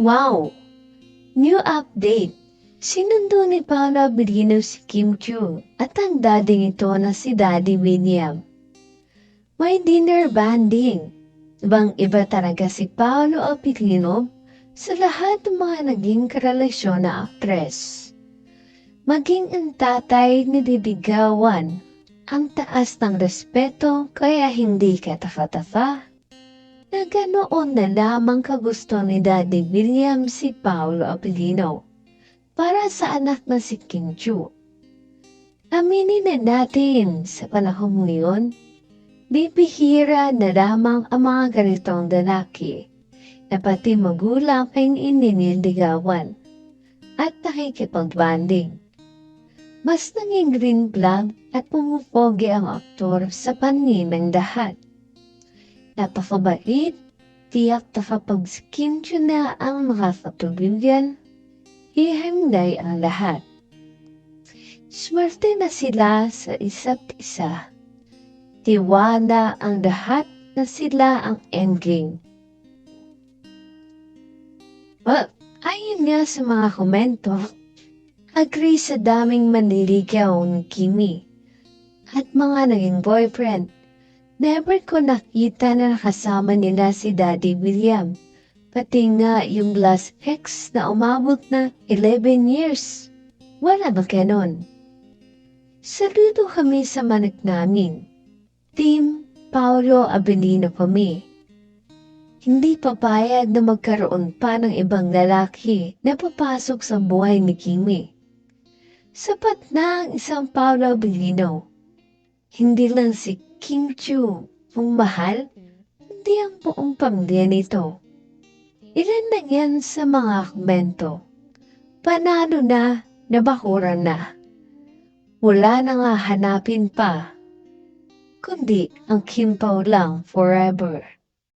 Wow! New update! Sinundo ni Paolo Abilino si Kim Chu at ang daddy nito na si Daddy William. May dinner banding. Ibang iba talaga si Paolo Abilino sa lahat ng mga naging karelasyon na aktres. Maging ang tatay ni Didigawan, ang taas ng respeto kaya hindi ka tafa-tafa na ganoon na lamang kagusto ni Daddy William si Paolo Abilino para sa anak na si Kim Chu. Aminin na natin sa panahon ngayon, bibihira na lamang ang mga ganitong lalaki na pati magulang ay ininiligawan at nakikipagbanding. Mas naging green flag at pumupogi ang aktor sa panin ng lahat. Napakabait, tiyak na kapag si Kim Chu na ang makakapagbilyan, ihanday ang lahat. Swerte na sila sa isa't isa. Tiwala ang lahat na sila ang endgame. Well, ayon nga sa mga komento, agree sa daming manliligaw ni Kimi at mga naging boyfriend. Never ko nakita na nakasama nila si Daddy William. Pati nga yung last ex na umabot na 11 years. Wala ba ganon? Saludo kami sa manak namin. Team Paolo Abilino kami. Hindi papayag na magkaroon pa ng ibang lalaki na papasok sa buhay ni Kimi. Sapat na ang isang Paolo Abilino. Hindi lang si Kim Chu ang mahal, hindi ang buong pamilya nito. Ilan na yan sa mga komento. Panalo na, nabakuran na. Wala na nga hanapin pa. Kundi ang Kim Pao lang forever.